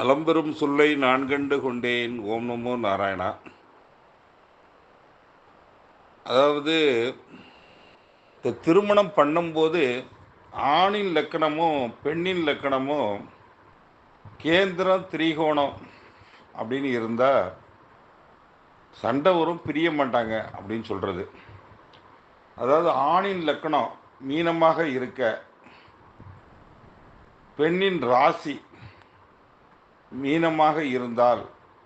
நலம்பெறும் சொல்லை நான் கண்டு கொண்டேன். ஓம் நமோ நாராயணா. அதாவது இந்த திருமணம் பண்ணும்போது ஆணின் லக்கணமும் பெண்ணின் லக்கணமும் கேந்திரம் திரிகோணம் அப்படின்னு இருந்தால் சண்டை வரும் பிரிய மாட்டாங்க அப்படின்னு சொல்கிறது அதாவது ஆணின் லக்கணம் மீனமாக இருக்க பெண்ணின் ராசி மீனமாக இருந்தால்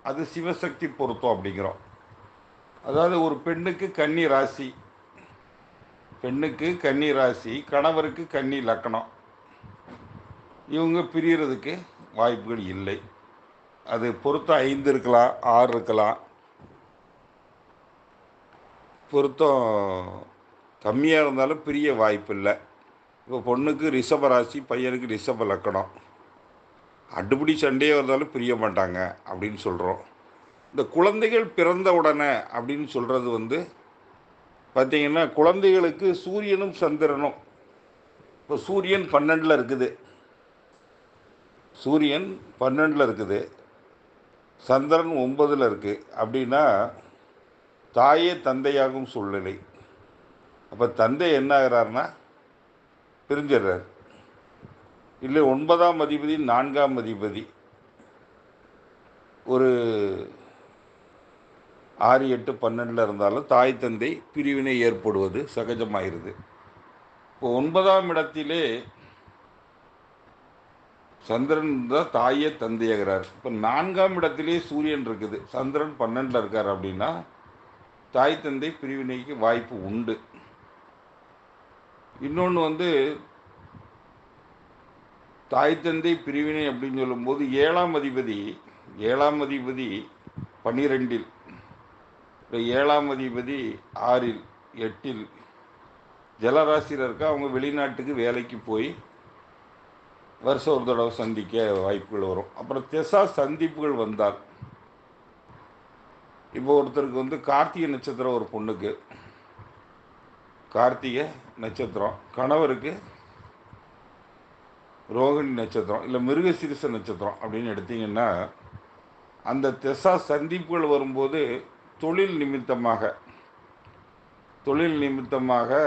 அது சிவசக்தி பொருத்தம் அப்படிங்கிறோம். அதாவது ஒரு பெண்ணுக்கு கன்னி ராசி பெண்ணுக்கு கன்னி ராசி கணவருக்கு கன்னி லக்கணம். இவங்க பிரியறதுக்கு வாய்ப்புகள் இல்லை. அது பொருத்தம் ஐந்து இருக்கலாம் ஆறு இருக்கலாம். பொருத்தம் கம்மியாக இருந்தாலும் பிரிய வாய்ப்பு இல்லை இப்போ பொண்ணுக்கு ரிஷப ராசி பையனுக்கு ரிஷப லக்கணம். அடிப்படி சண்டையே வந்தாலும் பிரிய மாட்டாங்க அப்படின்னு சொல்கிறோம் இந்த குழந்தைகள் பிறந்த உடனே அப்படின்னு சொல்கிறது வந்து பார்த்திங்கன்னா குழந்தைகளுக்கு சூரியனும் சந்திரனும். இப்போ சூரியன் பன்னெண்டில் இருக்குது. சூரியன் பன்னெண்டில் இருக்குது. சந்திரன் ஒன்பதில் இருக்குது அப்படின்னா தாயே தந்தையாகும் சூழ்நிலை. அப்போ தந்தை என்ன ஆகிறாருன்னா பிரிஞ்சிடுறார். இல்லை ஒன்பதாம் அதிபதி நான்காம் அதிபதி. ஒரு ஆறு எட்டு பன்னெண்டில் இருந்தாலும் தாய் தந்தை பிரிவினை ஏற்படுவது சகஜமாயிருது. இப்போ ஒன்பதாம் இடத்திலே சந்திரன் தான் தாயே தந்தையாகிறார். இப்போ நான்காம் இடத்திலே சூரியன் இருக்குது. சந்திரன் பன்னெண்டில் இருக்கார் அப்படின்னா தாய் தந்தை பிரிவினைக்கு வாய்ப்பு உண்டு. இன்னொன்று வந்து தாய் தந்தை பிரிவினை அப்படின்னு சொல்லும்போது ஏழாம் அதிபதி ஏழாம் அதிபதி பன்னிரெண்டில் ஏழாம் அதிபதி ஆறில் எட்டில் ஜலராசியில் இருக்கா அவங்க வெளிநாட்டுக்கு வேலைக்கு போய் வருஷம் ஒரு தடவை சந்திக்க வாய்ப்புகள் வரும். அப்புறம் தெசா சந்திப்புகள் வந்தால் இப்போ ஒருத்தருக்கு வந்து கார்த்திகை நட்சத்திரம் ஒரு பொண்ணுக்கு கார்த்திகை நட்சத்திரம் கணவருக்கு ரோகிணி நட்சத்திரம் இல்லை மிருகசீரிச நட்சத்திரம் அப்படின்னு எடுத்திங்கன்னா அந்த திசா சந்திப்புகள் வரும்போது தொழில் நிமித்தமாக தொழில் நிமித்தமாக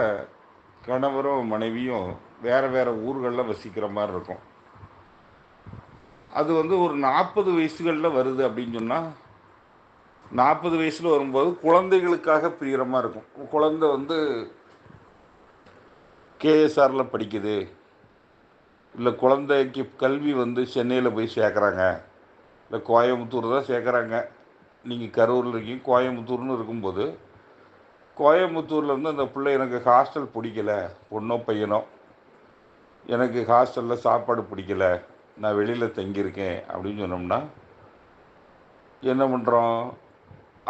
கணவரும் மனைவியும் வேறு வேறு ஊர்களில் வசிக்கிற மாதிரி இருக்கும். அது வந்து ஒரு நாற்பது வயசுகளில் வருது அப்படின்னு சொன்னால் நாற்பது வயசில் வரும்போது குழந்தைகளுக்காக பிரிகிற மாதிரி இருக்கும். குழந்தை வந்து கேஎஸ்ஆரில் படிக்குது. இல்லை குழந்தைக்கு கல்வி வந்து சென்னையில் போய் சேர்க்குறாங்க. இல்லை கோயம்புத்தூர் தான் சேர்க்குறாங்க. நீங்கள் கரூரில் இருக்கீங்க கோயம்புத்தூர்னு இருக்கும்போது கோயம்புத்தூரில் இருந்து அந்த பிள்ளை எனக்கு ஹாஸ்டல் பிடிக்கல பொண்ணோ பையனோ எனக்கு ஹாஸ்டலில் சாப்பாடு பிடிக்கல நான் வெளியில் தங்கியிருக்கேன் அப்படின்னு சொன்னோம்னா என்ன பண்ணுறோம்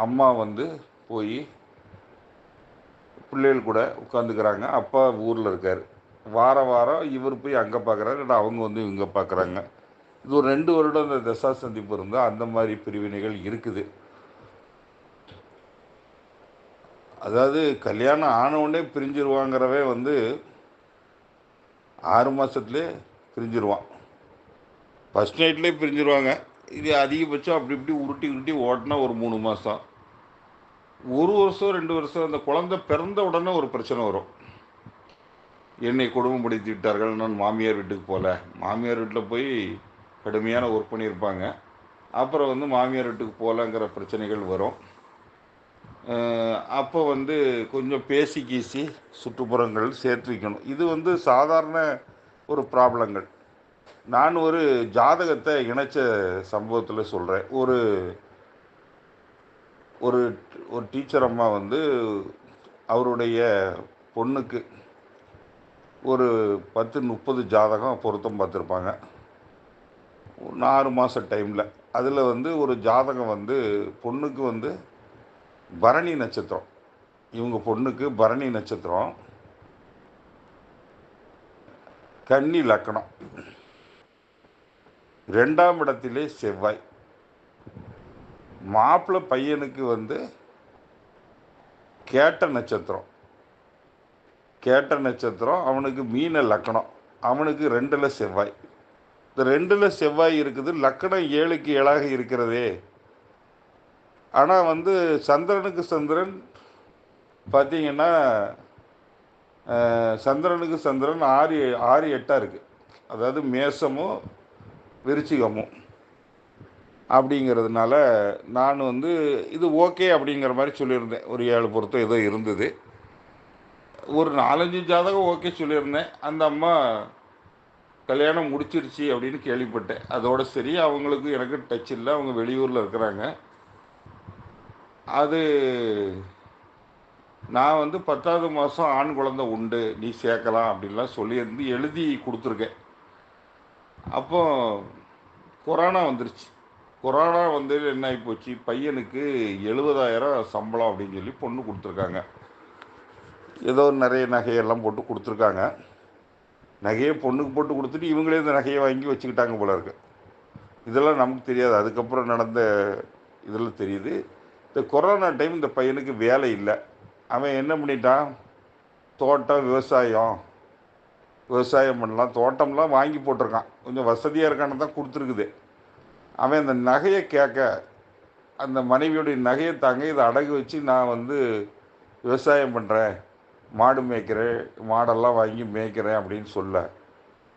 அம்மா வந்து போய் பிள்ளைகள் கூட உட்காந்துக்கிறாங்க அப்பா ஊரில் இருக்கார். வார வாரம் இவர் போய் அங்கே பார்க்குறாரு இல்லை அவங்க வந்து இவங்க பார்க்குறாங்க இது ஒரு ரெண்டு வருடம் இந்த தசா சந்திப்பு இருந்தால் அந்த மாதிரி பிரிவினைகள் இருக்குது. அதாவது கல்யாணம் ஆனவுடனே பிரிஞ்சிருவாங்கிறவே வந்து ஆறு மாதத்துலேயே பிரிஞ்சிருவான். ஃபஸ்ட் நைட்லேயே பிரிஞ்சிருவாங்க. இது அதிகபட்சம் அப்படி இப்படி உருட்டி உருட்டி ஓட்டினா ஒரு மூணு மாதம் ஒரு வருஷம் ரெண்டு வருஷம் அந்த குழந்தை பிறந்த உடனே ஒரு பிரச்சனை வரும். என்னை குடும்பப்படுத்தி விட்டார்கள் நான் மாமியார் வீட்டுக்கு போகல மாமியார் வீட்டில் போய் கடுமையான ஒர்க் பண்ணியிருப்பாங்க. அப்புறம் வந்து மாமியார் வீட்டுக்கு போகலங்கிற பிரச்சனைகள் வரும். அப்போ வந்து கொஞ்சம் பேசி கீசி சுற்றுப்புறங்கள் சேர்த்து வைக்கணும் இது வந்து சாதாரண ஒரு ப்ராப்ளங்கள். நான் ஒரு ஜாதகத்தை இணைச்ச சம்பவத்தில் சொல்கிறேன் ஒரு ஒரு ஒரு டீச்சர் அம்மா வந்து அவருடைய பொண்ணுக்கு ஒரு பத்து முப்பது ஜாதகம் பொருத்தம் பார்த்துருப்பாங்க. ஒரு ஆறு மாத டைமில் அதில் வந்து ஒரு ஜாதகம் வந்து பொண்ணுக்கு வந்து பரணி நட்சத்திரம். இவங்க பொண்ணுக்கு பரணி நட்சத்திரம். கன்னி லக்கணம். ரெண்டாம் இடத்திலே செவ்வாய். மாப்பிள்ளை பையனுக்கு வந்து கேட்ட நட்சத்திரம். கேட்ட நட்சத்திரம் அவனுக்கு மீன லக்கணம். அவனுக்கு ரெண்டில் செவ்வாய். இந்த ரெண்டில் செவ்வாய் இருக்குது லக்கணம் ஏழுக்கு ஏழாக இருக்கிறதே. ஆனால் வந்து சந்திரனுக்கு சந்திரன் பார்த்தீங்கன்னா சந்திரனுக்கு சந்திரன் ஆறு ஆறு எட்டாக இருக்குது அதாவது மேசமும் விருச்சிகமும். அப்படிங்கிறதுனால நான் வந்து இது ஓகே அப்படிங்கிற மாதிரி சொல்லியிருந்தேன். ஒரு ஏழு பொருத்தம் ஏதோ இருந்தது. ஒரு நாலஞ்சு ஜாதகம் ஓகே சொல்லியிருந்தேன். அந்த அம்மா கல்யாணம் முடிச்சிருச்சு அப்படின்னு கேள்விப்பட்டேன். அதோட சரி அவங்களுக்கு எனக்கு டச் இல்லை. அவங்க வெளியூரில் இருக்கிறாங்க. அது நான் வந்து பத்தாவது மாதம் ஆண் குழந்தை உண்டு. நீ சேர்க்கலாம் அப்படின்லாம் சொல்லியிருந்து எழுதி கொடுத்துருக்கேன். அப்போ கொரோனா வந்துருச்சு. கொரோனா வந்து என்ன ஆகி போச்சு? பையனுக்கு எழுபதாயிரம் சம்பளம் அப்படின்னு சொல்லி பொண்ணு கொடுத்துருக்காங்க. ஏதோ நிறைய நகையெல்லாம் போட்டு கொடுத்துருக்காங்க. நகையை பொண்ணுக்கு போட்டு கொடுத்துட்டு இவங்களே இந்த நகையை வாங்கி வச்சுக்கிட்டாங்க போல இருக்கு. இதெல்லாம் நமக்கு தெரியாது. அதுக்கப்புறம் நடந்த இதெல்லாம் தெரியுது. இந்த கொரோனா டைம் இந்த பையனுக்கு வேலை இல்லை. அவன் என்ன பண்ணிட்டான்? தோட்டம் விவசாயம். விவசாயம் பண்ணலாம். தோட்டம்லாம் வாங்கி போட்டிருக்கான். கொஞ்சம் வசதியாக இருக்கான்னு தான் கொடுத்துருக்குது. அவன் அந்த நகையை கேட்க அந்த மனைவியுடைய நகையை தாங்க இதை அடகு வச்சு நான் வந்து விவசாயம் பண்ணுறேன் மாடு மேய்க்கிறேன் மாடெல்லாம் வாங்கி மேய்க்கிறேன் அப்படின்னு சொல்ல.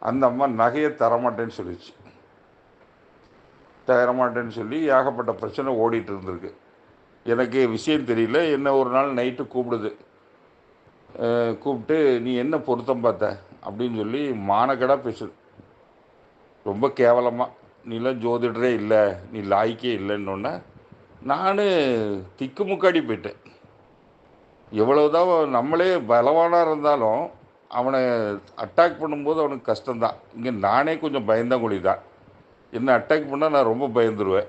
அந்த அம்மா நகையை தரமாட்டேன்னு சொல்லிச்சு. தரமாட்டேன்னு சொல்லி ஏகப்பட்ட பிரச்சனை ஓடிட்டு இருந்திருக்கு. எனக்கு விஷயம் தெரியல. என்ன ஒரு நாள் நைட்டு கூப்பிடுது. கூப்பிட்டு நீ என்ன பொருத்தம் பார்த்த? அப்படின்னு சொல்லி மானக்கடாக பேசுது. ரொம்ப கேவலமாக நீலாம் ஜோதிடரே இல்லை. நீ லாய்க்கே இல்லைன்னொன்னே நான் திக்குமுக்காடி போயிட்டேன். எவ்வளவுதான் நம்மளே பலவானாக இருந்தாலும் அவனை அட்டாக் பண்ணும்போது அவனுக்கு கஷ்டம்தான். இங்கே நானே கொஞ்சம் பயந்தங்குழி தான் என்ன அட்டாக் பண்ணால் நான் ரொம்ப பயந்துருவேன்.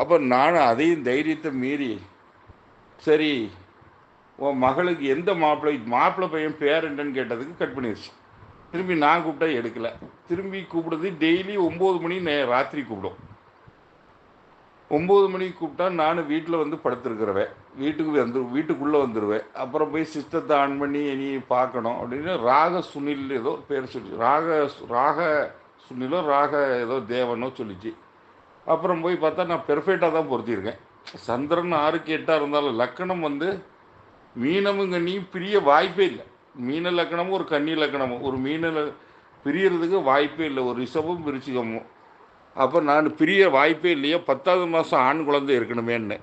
அப்போ நானும் அதையும் தைரியத்தை மீறி சரி உன் மகளுக்கு எந்த மாப்பிள்ளை மாப்பிள்ளை பையன் பேர் என்னன்னு கேட்டதுக்கு கட் பண்ணிடுச்சு திரும்பி நான் கூப்பிட்டா எடுக்கலை. திரும்பி கூப்பிடுறது டெய்லி ஒம்பது மணி நே ராத்திரி கூப்பிடும். ஒம்பது மணிக்கு கூப்பிட்டா நான் வீட்டில் வந்து படுத்துருக்கிறவன் வீட்டுக்கு வந்து வீட்டுக்குள்ளே வந்துடுவேன் அப்புறம் போய் சிஸ்டத்தை ஆன் பண்ணி இனி பார்க்கணும் அப்படின்னு ராக சுனில் ஏதோ பேர் சொல்லி ராக ராக சுனிலோ ராக ஏதோ தேவனோ சொல்லிச்சு. அப்புறம் போய் பார்த்தா நான் பெர்ஃபெக்டாக தான் பொருத்தியிருக்கேன். சந்திரன் ஆறுக்கு எட்டாக இருந்தாலும் லக்கணம் வந்து மீனமும் கண்ணியும் பிரிய வாய்ப்பே இல்லை. மீன லக்கணமும் ஒரு கன்னி லக்கணமும். ஒரு மீனில் பிரியறதுக்கு வாய்ப்பே இல்லை. ஒரு ரிஷபமும் பிரிச்சுக்கமும் அப்போ நான் பிரிய வாய்ப்பே இல்லையோ பத்தாவது மாதம் ஆண் குழந்தை இருக்கணுமேன்னு.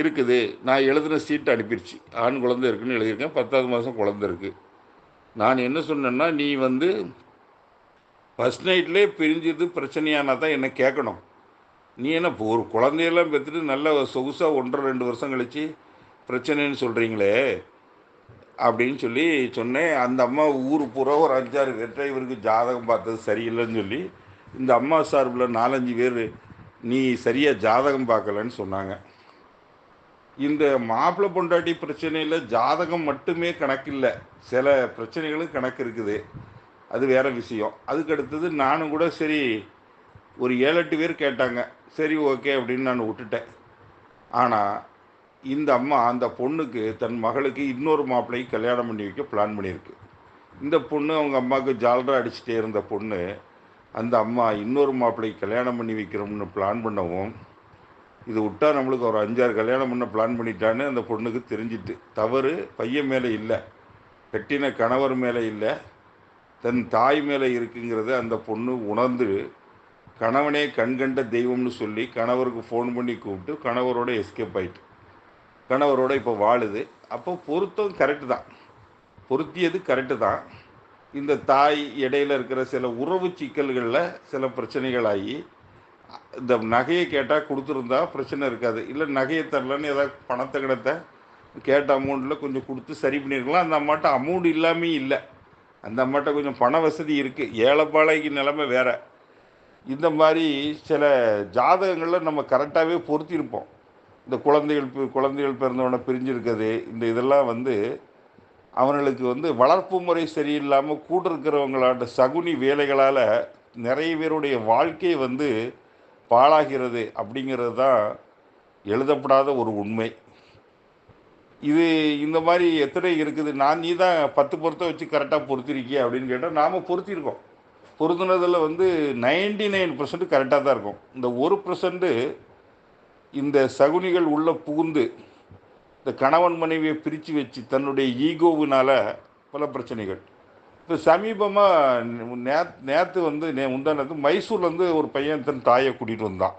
இருக்குது. நான் எழுதின சீட்டு அனுப்பிடுச்சு ஆண் குழந்தை இருக்குன்னு எழுதியிருக்கேன். பத்தாவது மாதம் குழந்தை இருக்குது நான் என்ன சொன்னேன்னா நீ வந்து ஃபஸ்ட் நைட்லேயே பிரிஞ்சது பிரச்சனையானா தான் என்னை கேட்கணும். நீ என்ன இப்போ ஒரு குழந்தையெல்லாம் பெற்றுட்டு நல்ல சொகுசாக ஒன்றரை ரெண்டு வருஷம் கழித்து பிரச்சனைன்னு சொல்கிறீங்களே அப்படின்னு சொல்லி சொன்னேன். அந்த அம்மா ஊர் பூரா ஒரு அஞ்சாறு பேர்கிட்ட இவருக்கு ஜாதகம் பார்த்தது சரியில்லைன்னு சொல்லி இந்த அம்மா சார்பில் நாலஞ்சு பேர் நீ சரியாக ஜாதகம் பார்க்கலன்னு சொன்னாங்க. இந்த மாப்பிள்ளை பொண்டாட்டி பிரச்சனையில் ஜாதகம் மட்டுமே கணக்கில்லை. சில பிரச்சனைகளும் கணக்கு இருக்குது. அது வேற விஷயம். அதுக்கு அடுத்தது நானும் கூட சரி ஒரு ஏழு எட்டு பேர் கேட்டாங்க. சரி ஓகே அப்படின்னு நான் விட்டுட்டேன். ஆனால் இந்த அம்மா அந்த பொண்ணுக்கு தன் மகளுக்கு இன்னொரு மாப்பிள்ளையை கல்யாணம் பண்ணி வைக்க பிளான் பண்ணியிருக்கு. இந்த பொண்ணு அவங்க அம்மாவுக்கு ஜாலரா அடிச்சுட்டே இருந்த பொண்ணு அந்த அம்மா இன்னொரு மாப்பிள்ளைக்கு கல்யாணம் பண்ணி வைக்கிறோம்னு பிளான் பண்ணவும் இது விட்டா நம்மளுக்கு ஒரு அஞ்சாறு கல்யாணம் பண்ண பிளான் பண்ணிட்டான்னு அந்த பொண்ணுக்கு தெரிஞ்சிட்டு. தவறு பையன் மேலே இல்லை. கட்டின கணவர் மேலே இல்லை. தன் தாய் மேலே இருக்குங்கிறத அந்த பொண்ணு உணர்ந்து கணவனே கண்கண்ட தெய்வம்னு சொல்லி கணவருக்கு ஃபோன் பண்ணி கூப்பிட்டு கணவரோட எஸ்கேப் ஆயிட்டு. கணவரோட இப்போ வாழுது. அப்போ பொருத்தம் கரெக்டு தான். பொருத்தியது கரெக்டு தான். இந்த தாய் இடையில இருக்கிற சில உறவு சிக்கல்களில் சில பிரச்சனைகள் ஆகி இந்த நகையை கேட்டால் கொடுத்துருந்தா பிரச்சனை இருக்காது. இல்லை நகையை தரலன்னு ஏதாவது பணத்தை கிடத்த கேட்ட அமௌண்ட்டில் கொஞ்சம் கொடுத்து சரி பண்ணியிருக்கலாம் அந்த அம்மாட்ட அமௌண்ட் இல்லாமே இல்லை. அந்த அம்மாட்ட கொஞ்சம் பண வசதி இருக்குது ஏழைப்பாளைக்கு நிலைமை வேறு. இந்த மாதிரி சில ஜாதகங்களில் நம்ம கரெக்டாகவே பொருத்தியிருப்போம். இந்த குழந்தைகள் குழந்தைகள் பிறந்தவொடனே பிரிஞ்சிருக்கிறது. இந்த இதெல்லாம் வந்து அவர்களுக்கு வந்து வளர்ப்பு முறை சரியில்லாமல் கூட இருக்கிறவங்களாட்ட சகுனி வேலைகளால் நிறைய பேருடைய வாழ்க்கை வந்து பாழாகிறது அப்படிங்கிறது தான் எழுதப்படாத ஒரு உண்மை. இது இந்த மாதிரி எத்தனை இருக்குது? நான் நீ தான் பத்து பொருத்தம் வச்சு கரெக்டாக பொருத்திருக்கிய அப்படின்னு கேட்டால் நாம் பொருத்தியிருக்கோம் பொருத்தினதில் வந்து நைன்டி நைன் பர்சன்ட் கரெக்டாக தான் இருக்கும். இந்த ஒரு பர்சன்ட்டு இந்த சகுனிகள் உள்ள புகுந்து இந்த கணவன் மனைவியை பிரித்து வச்சு தன்னுடைய ஈகோவினால் பல பிரச்சனைகள். இப்போ சமீபமாக நே நேற்று வந்து நே முந்தா நேற்று மைசூர்லேருந்து ஒரு பையன் தன் தாயை கூட்டிகிட்டு வந்தான்.